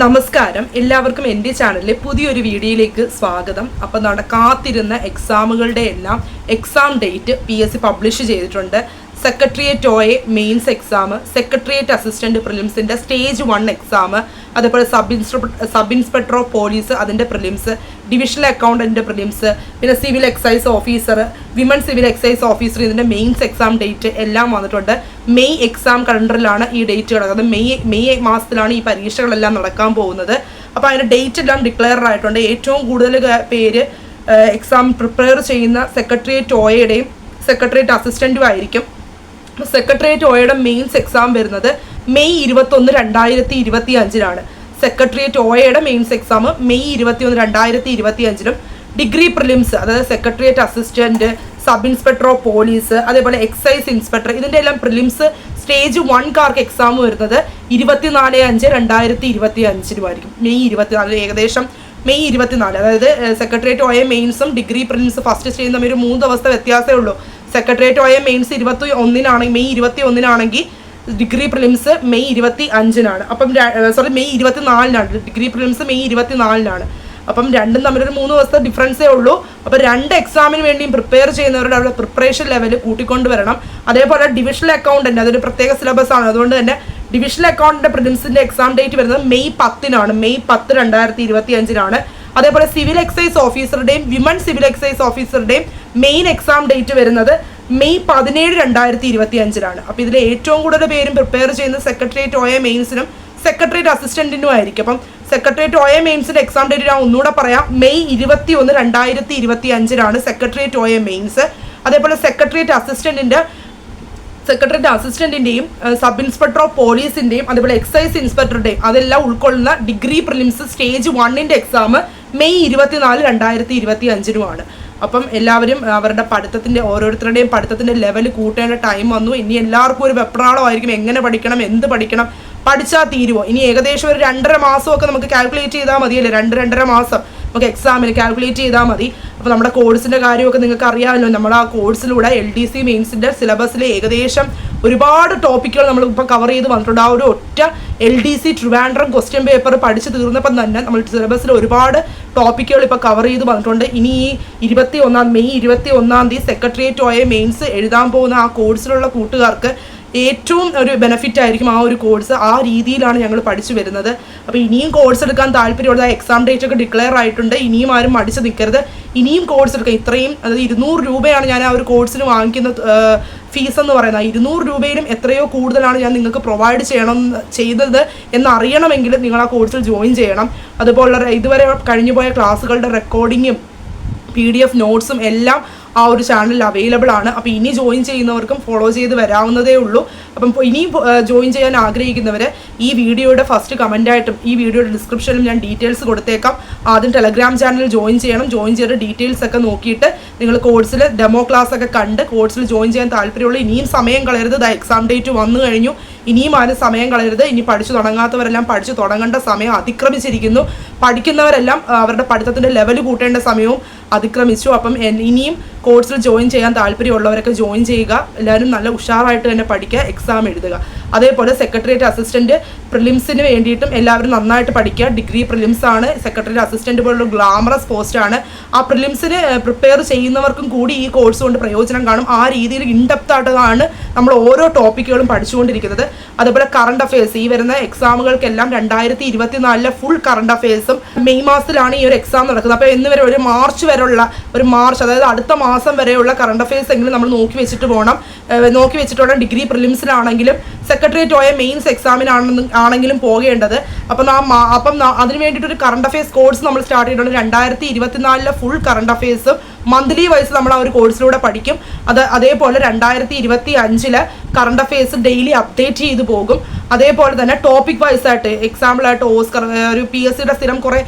നമസ്കാരം. എല്ലാവർക്കും എന്റെ ചാനലിലെ പുതിയൊരു വീഡിയോയിലേക്ക് സ്വാഗതം. അപ്പോൾ നടക്കാത്തിരുന്ന എക്സാമുകളുടെ എല്ലാം exam date P S C publish ചെയ്തിട്ടുണ്ട്. Secretariat O A mains exam secretariat assistant പ്രിലിംസിന്റെ stage one exam അതേപോലെ sub inspector sub inspector of police അതിന്റെ പ്രിലിംസ് ഡിവിഷണൽ അക്കൗണ്ടന്റ് പ്രിലിംസ് പിന്നെ civil excise officer women civil excise officer ഇതിന്റെ mains exam date എല്ലാം വന്നിട്ടുണ്ട്. May exam കലണ്ടറിലാണ് ഈ date കിടക്കുന്നത്. May May മാസത്തിലാണ് ഈ പരീക്ഷകളെല്ലാം നടക്കാൻ പോകുന്നത്. അപ്പോൾ അതിന്റെ ഡേറ്റ് എല്ലാം ഡിക്ലെയർ ആയിട്ടുണ്ട്. ഏറ്റവും കൂടുതൽ പേര് എക്സാം പ്രിപ്പയർ ചെയ്യുന്ന സെക്രട്ടേറിയറ്റ് ഒയുടെയും സെക്രട്ടേറിയറ്റ് അസിസ്റ്റന്റും ആയിരിക്കും. സെക്രട്ടേറിയറ്റ് ഓയുടെ മെയിൻസ് എക്സാം വരുന്നത് മെയ് ഇരുപത്തൊന്ന് രണ്ടായിരത്തി ഇരുപത്തി അഞ്ചിലാണ് സെക്രട്ടേറിയറ്റ് ഒയുടെ മെയിൻസ് എക്സാം മെയ് ഇരുപത്തിയൊന്ന് രണ്ടായിരത്തി ഇരുപത്തി അഞ്ചിലും ഡിഗ്രി പ്രിലിംസ് അതായത് secretariat assistant sub inspector of police അതേപോലെ എക്സൈസ് ഇൻസ്പെക്ടർ ഇതിന്റെ എല്ലാം പ്രിലിംസ് സ്റ്റേജ് വൺ കാർക്ക് എക്സാം വരുന്നത് ഇരുപത്തിനാല് അഞ്ച് രണ്ടായിരത്തി ഇരുപത്തി അഞ്ചിനുമായിരിക്കും മെയ് ഇരുപത്തിനാല് ഏകദേശം മെയ് ഇരുപത്തിനാല്. അതായത് സെക്രട്ടേറിയറ്റ് ഒയ മെയിൻസും ഡിഗ്രി പ്രിലിംസ് ഫസ്റ്റ് സ്റ്റേജും തമ്മിൽ ഒരു മൂന്ന് ദിവസത്തെ വ്യത്യാസമേ ഉള്ളൂ. സെക്രട്ടേറിയറ്റ് ആയ മെയിൻസ് ഇരുപത്തി ഒന്നിനാണെങ്കിൽ മെയ് ഇരുപത്തി ഒന്നിനാണെങ്കിൽ ഡിഗ്രി പ്രിലിംസ് മെയ് ഇരുപത്തി അഞ്ചിനാണ് അപ്പം സോറി മെയ് ഇരുപത്തിനാലിനാണ്. ഡിഗ്രി പ്രിലിംസ് മെയ് ഇരുപത്തിനാലിനാണ്. അപ്പം രണ്ടും തമ്മിലൊരു മൂന്ന് ദിവസത്തെ ഡിഫറൻസേ ഉള്ളൂ. അപ്പം രണ്ട് എക്സാമിന് വേണ്ടിയും പ്രിപ്പയർ ചെയ്യുന്നവരുടെ അവരുടെ പ്രിപ്പറേഷൻ ലെവൽ കൂട്ടിക്കൊണ്ടുവരണം. അതേപോലെ ഡിവിഷണൽ അക്കൗണ്ടന്റ് അതൊരു പ്രത്യേക സിലബസ് ആണ്. അതുകൊണ്ട് തന്നെ ഡിവിഷണൽ അക്കൗണ്ടിന്റെ പ്രിലിംസിന്റെ എക്സാം ഡേറ്റ് വരുന്നത് മെയ് പത്തിനാണ്. മെയ് പത്ത് രണ്ടായിരത്തി ഇരുപത്തി അഞ്ചിനാണ് അതേപോലെ സിവിൽ എക്സൈസ് ഓഫീസറുടെയും വിമൻ സിവിൽ എക്സൈസ് ഓഫീസറുടെയും മെയിൻ എക്സാം ഡേറ്റ് വരുന്നത് മെയ് പതിനേഴ് രണ്ടായിരത്തി ഇരുപത്തി അഞ്ചിലാണ് അപ്പോൾ ഇതിൽ ഏറ്റവും കൂടുതൽ പേരും പ്രിപ്പയർ ചെയ്യുന്ന സെക്രട്ടേറിയറ്റ് ഓയ മെയിൻസിനും സെക്രട്ടേറിയറ്റ് അസിസ്റ്റന്റിനും ആയിരിക്കും. അപ്പം സെക്രട്ടേറിയറ്റ് ഓയ മെയിൻസിന്റെ എക്സാം ഡേറ്റ് ഞാൻ ഒന്നുകൂടെ പറയാം. മെയ് ഇരുപത്തി ഒന്ന് രണ്ടായിരത്തി ഇരുപത്തി അഞ്ചിലാണ് സെക്രട്ടേറിയറ്റ് ഓയ മെയിൻസ്. അതേപോലെ സെക്രട്ടേറിയറ്റ് അസിസ്റ്റന്റിന്റെ സെക്രട്ടറിയുടെ അസിസ്റ്റന്റിന്റെയും സബ് ഇൻസ്പെക്ടർ ഓഫ് പോലീസിന്റെയും അതുപോലെ എക്സൈസ് ഇൻസ്പെക്ടറുടെയും അതെല്ലാം ഉൾക്കൊള്ളുന്ന ഡിഗ്രി പ്രിലിംസ് സ്റ്റേജ് വണ്ണിന്റെ എക്സാം മെയ് ഇരുപത്തിനാല് രണ്ടായിരത്തി ഇരുപത്തി അഞ്ചിനുമാണ് അപ്പം എല്ലാവരും അവരുടെ പഠിത്തത്തിന്റെ ഓരോരുത്തരുടെയും പഠിത്തത്തിന്റെ ലെവൽ കൂട്ടേണ്ട ടൈം വന്നു. ഇനി എല്ലാവർക്കും ഒരു വെപ്രാളമായിരിക്കും. എങ്ങനെ പഠിക്കണം? എന്ത് പഠിക്കണം? പഠിച്ചാൽ തീരുമോ ഇനി ഏകദേശം ഒരു രണ്ടര മാസമൊക്കെ നമുക്ക് കാൽക്കുലേറ്റ് ചെയ്താൽ മതിയല്ലേ? രണ്ട് രണ്ടര മാസം. നമുക്ക് എക്സാമിൽ കാൽക്കുലേറ്റ് ചെയ്താൽ മതി. അപ്പോൾ നമ്മുടെ കോഴ്സിന്റെ കാര്യമൊക്കെ നിങ്ങൾക്ക് അറിയാമല്ലോ നമ്മൾ ആ കോഴ്സിലൂടെ എൽ ഡി സി മെയിൻസിന്റെ സിലബസിൽ ഏകദേശം ഒരുപാട് ടോപ്പിക്കുകൾ നമ്മൾ ഇപ്പോൾ കവർ ചെയ്ത് വന്നിട്ടുണ്ട്. ആ ഒരു ഒറ്റ L D C Trivandrum question paper പഠിച്ച് തീർന്നപ്പം തന്നെ നമ്മൾ സിലബസിൽ ഒരുപാട് ടോപ്പിക്കുകൾ ഇപ്പോൾ കവർ ചെയ്ത് വന്നിട്ടുണ്ട്. ഇനി ഈ ഇരുപത്തി ഒന്നാം മെയ് ഇരുപത്തി ഒന്നാം തീയതി സെക്രട്ടേറിയറ്റ് ഓയ മെയിൻസ് എഴുതാൻ പോകുന്ന ആ കോഴ്സിലുള്ള കൂട്ടുകാർക്ക് ഏറ്റവും ഒരു ബെനഫിറ്റ് ആയിരിക്കും ആ ഒരു കോഴ്സ് ആ രീതിയിലാണ് ഞങ്ങൾ പഠിച്ചു വരുന്നത്. അപ്പോൾ ഇനിയും കോഴ്സ് എടുക്കാൻ താല്പര്യമുള്ള എക്സാം ഡേറ്റ് ഒക്കെ ഡിക്ലെയർ ആയിട്ടുണ്ട്. ഇനിയും ആരും മടിച്ച് നിൽക്കരുത് ഇനിയും കോഴ്സ് എടുക്കാം. ഇത്രയും അതായത് ഇരുന്നൂറ് രൂപയാണ് ഞാൻ ആ ഒരു കോഴ്സിന് വാങ്ങിക്കുന്ന ഫീസ് എന്ന് പറയുന്നത്. ഇരുന്നൂറ് രൂപയിലും എത്രയോ കൂടുതലാണ് ഞാൻ നിങ്ങൾക്ക് പ്രൊവൈഡ് ചെയ്യണം ചെയ്തത് എന്നറിയണമെങ്കിൽ നിങ്ങൾ ആ കോഴ്സിൽ ജോയിൻ ചെയ്യണം. അതുപോലെ ഇതുവരെ കഴിഞ്ഞു പോയ ക്ലാസ്സുകളുടെ റെക്കോർഡിങ്ങും പി ഡി എഫ് നോട്ട്സും എല്ലാം ആ ഒരു ചാനലിൽ അവൈലബിൾ ആണ്. അപ്പോൾ ഇനി ജോയിൻ ചെയ്യുന്നവർക്കും ഫോളോ ചെയ്ത് വരാവുന്നതേ ഉള്ളൂ. അപ്പം ഇനിയും ജോയിൻ ചെയ്യാൻ ആഗ്രഹിക്കുന്നവർ ഈ വീഡിയോയുടെ ഫസ്റ്റ് കമന്റായിട്ടും ഈ വീഡിയോയുടെ ഡിസ്ക്രിപ്ഷനിലും ഞാൻ ഡീറ്റെയിൽസ് കൊടുത്തേക്കാം. ആദ്യം ടെലഗ്രാം ചാനൽ ജോയിൻ ചെയ്യണം. ജോയിൻ ചെയ്ത ഡീറ്റെയിൽസ് ഒക്കെ നോക്കിയിട്ട് നിങ്ങൾ കോഴ്സിൽ ഡെമോ ക്ലാസ് ഒക്കെ കണ്ട് കോഴ്സിൽ ജോയിൻ ചെയ്യാൻ താല്പര്യമുള്ള ഇനിയും സമയം കളയരുത്. ദാ എക്സാം ഡേറ്റ് വന്നു കഴിഞ്ഞു. ഇനിയും ആരും സമയം കളയരുത്. ഇനി പഠിച്ചു തുടങ്ങാത്തവരെല്ലാം പഠിച്ചു തുടങ്ങേണ്ട സമയം അതിക്രമിച്ചിരിക്കുന്നു. പഠിക്കുന്നവരെല്ലാം അവരുടെ പഠിത്തത്തിന്റെ ലെവൽ കൂട്ടേണ്ട സമയവും അതിക്രമിച്ചു. അപ്പം ഇനിയും കോഴ്സിൽ ജോയിൻ ചെയ്യാൻ താല്പര്യമുള്ളവരൊക്കെ ജോയിൻ ചെയ്യുക. എല്ലാവരും നല്ല ഉഷാറായിട്ട് തന്നെ പഠിക്കുക എക്സാം എഴുതുക. അതേപോലെ സെക്രട്ടേറിയറ്റ് അസിസ്റ്റന്റ് പ്രിലിംസിന് വേണ്ടിയിട്ടും എല്ലാവരും നന്നായിട്ട് പഠിക്കുക. ഡിഗ്രി പ്രിലിംസ് ആണ്. സെക്രട്ടേറിയറ്റ് അസിസ്റ്റന്റ് പോലുള്ള ഗ്ലാമറസ് പോസ്റ്റ് ആണ്. ആ പ്രിലിംസിന് പ്രിപ്പയർ ചെയ്യുന്നവർക്കും കൂടി ഈ കോഴ്സ് കൊണ്ട് പ്രയോജനം കാണും. ആ രീതിയിൽ ഇൻഡെപ്ത് ആയിട്ടാണ് നമ്മൾ ഓരോ ടോപ്പിക്കുകളും പഠിച്ചുകൊണ്ടിരിക്കുന്നത്. അതുപോലെ കറണ്ട് അഫയേഴ്സ് ഈ വരുന്ന എക്സാമുകൾക്കെല്ലാം രണ്ടായിരത്തി ഇരുപത്തിനാലിലെ ഫുൾ കറണ്ട് അഫയേഴ്സും മെയ് മാസത്തിലാണ് ഈ ഒരു എക്സാം നടക്കുന്നത്. അപ്പോൾ എന്ന് വരെ ഒരു മാർച്ച് വരെയുള്ള ഒരു മാർച്ച് അതായത് അടുത്ത മാസം വരെയുള്ള കറണ്ട് അഫയേഴ്സ് എങ്കിലും നമ്മൾ നോക്കി വെച്ചിട്ട് പോകണം നോക്കി വെച്ചിട്ട് വേണം ഡിഗ്രി പ്രിലിംസിലാണെങ്കിലും സെക്രട്ടേറിയറ്റ് പോയ മെയിൻസ് എക്സാമിനാണെന്ന് ആണെങ്കിലും പോകേണ്ടത്. അപ്പം നാം അപ്പം അതിന് വേണ്ടിയിട്ട് ഒരു കറണ്ട് അഫയേഴ്സ് കോഴ്സ് നമ്മൾ സ്റ്റാർട്ട് ചെയ്തിട്ടുണ്ട്. രണ്ടായിരത്തി ഇരുപത്തിനാലിലെ ഫുൾ കറണ്ട് അഫയേഴ്സും മന്ത്ലി വൈസ് നമ്മൾ ആ ഒരു കോഴ്സിലൂടെ പഠിക്കും. അത് അതേപോലെ രണ്ടായിരത്തി ഇരുപത്തി അഞ്ചിൽ കറണ്ട് അഫയേഴ്സ് ഡെയിലി അപ്ഡേറ്റ് ചെയ്തു പോകും. അതേപോലെ തന്നെ ടോപ്പിക് വൈസ് ആയിട്ട് എക്സാമ്പിൾ ആയിട്ട് ഓസ്കർ ഒരു പി എസ് സിയുടെ സ്ഥിരം കുറേ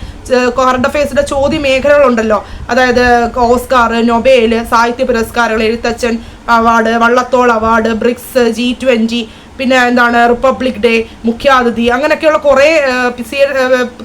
കറണ്ട് അഫയേഴ്സിന്റെ ചോദ്യ മേഖലകളുണ്ടല്ലോ. അതായത് ഓസ്കാർ നൊബേൽ സാഹിത്യ പുരസ്കാരങ്ങൾ Ezhuthachan award Vallathol award BRICS G twenty പിന്നെ എന്താണ് റിപ്പബ്ലിക് ഡേ മുഖ്യാതിഥി അങ്ങനെയൊക്കെയുള്ള കുറേ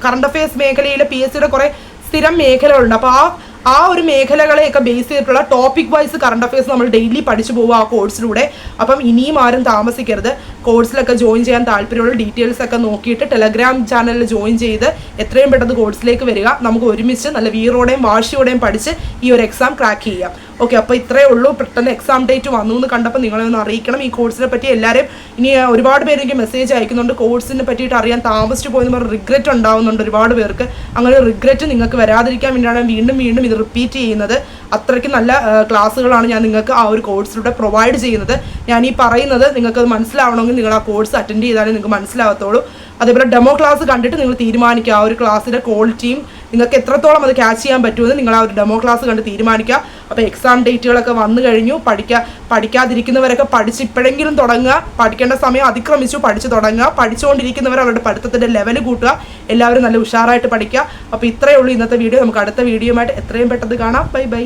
കറണ്ട് അഫയേഴ്സ് മേഖലയിലെ പി എസ് സിയുടെ കുറേ സ്ഥിരം മേഖലകളുണ്ട്. അപ്പോൾ ആ ആ ഒരു മേഖലകളെയൊക്കെ ബേസ് ചെയ്തിട്ടുള്ള ടോപ്പിക് വൈസ് കറണ്ട് അഫയേഴ്സ് നമ്മൾ ഡെയിലി പഠിച്ചു പോകും ആ കോഴ്സിലൂടെ അപ്പം ഇനിയും ആരും താമസിക്കരുത്. കോഴ്സിലൊക്കെ ജോയിൻ ചെയ്യാൻ താല്പര്യമുള്ള ഡീറ്റെയിൽസ് ഒക്കെ നോക്കിയിട്ട് ടെലഗ്രാം ചാനലിൽ ജോയിൻ ചെയ്ത് എത്രയും പെട്ടെന്ന് കോഴ്സിലേക്ക് വരിക. നമുക്ക് ഒരുമിച്ച് നല്ല വീറോടെയും വാശിയോടെയും പഠിച്ച് ഈ ഒരു എക്സാം ക്രാക്ക് ചെയ്യാം. ഓക്കെ അപ്പോൾ ഇത്രയേ ഉള്ളൂ. പെട്ടെന്ന് എക്സാം ഡേറ്റ് വന്നു എന്ന് കണ്ടപ്പോൾ നിങ്ങളെ ഒന്ന് അറിയിക്കണം. ഈ കോഴ്സിനെ പറ്റി എല്ലാവരും ഇനി ഒരുപാട് പേര് എനിക്ക് മെസ്സേജ് അയക്കുന്നുണ്ട്. കോഴ്സിനെ പറ്റിയിട്ട് അറിയാൻ താമസിച്ചു പോയെന്ന് പറഞ്ഞ് റിഗ്രറ്റ് ഉണ്ടാവുന്നുണ്ട് ഒരുപാട് പേർക്ക്. അങ്ങനെ റിഗ്രറ്റ് നിങ്ങൾക്ക് വരാതിരിക്കാൻ വേണ്ടിയാണ് വീണ്ടും വീണ്ടും ഇത് റിപ്പീറ്റ് ചെയ്യുന്നത്. അത്രയ്ക്ക് നല്ല ക്ലാസ്സുകളാണ് ഞാൻ നിങ്ങൾക്ക് ആ ഒരു കോഴ്സിലൂടെ പ്രൊവൈഡ് ചെയ്യുന്നത്. ഞാൻ ഈ പറയുന്നത് നിങ്ങൾക്ക് അത് മനസ്സിലാവണമെങ്കിൽ നിങ്ങൾ ആ കോഴ്സ് അറ്റൻഡ് ചെയ്താലേ നിങ്ങൾക്ക് മനസ്സിലാവത്തുള്ളൂ. അതേപോലെ ഡെമോ ക്ലാസ് കണ്ടിട്ട് നിങ്ങൾ തീരുമാനിക്കുക. ആ ഒരു ക്ലാസ്സിന്റെ ക്വാളിറ്റിയും നിങ്ങൾക്ക് എത്രത്തോളം അത് ക്യാച്ച് ചെയ്യാൻ പറ്റുമെന്ന് നിങ്ങൾ ആ ഒരു ഡെമോ ക്ലാസ് കണ്ട് തീരുമാനിക്കുക. അപ്പോൾ എക്സാം ഡേറ്റുകളൊക്കെ വന്നു കഴിഞ്ഞു. പഠിക്കുക പഠിക്കാതിരിക്കുന്നവരൊക്കെ പഠിച്ച് ഇപ്പോഴെങ്കിലും തുടങ്ങുക. പഠിക്കേണ്ട സമയം അതിക്രമിച്ചു പഠിച്ചു തുടങ്ങുക. പഠിച്ചുകൊണ്ടിരിക്കുന്നവർ അവരുടെ പഠിത്തത്തിന്റെ ലെവൽ കൂട്ടുക. എല്ലാവരും നല്ല ഉഷാറായിട്ട് പഠിക്കുക. അപ്പോൾ ഇത്രയേ ഉള്ളൂ ഇന്നത്തെ വീഡിയോ നമുക്ക് അടുത്ത വീഡിയോ ആയിട്ട് എത്രയും പെട്ടെന്ന് കാണാം. Bye bye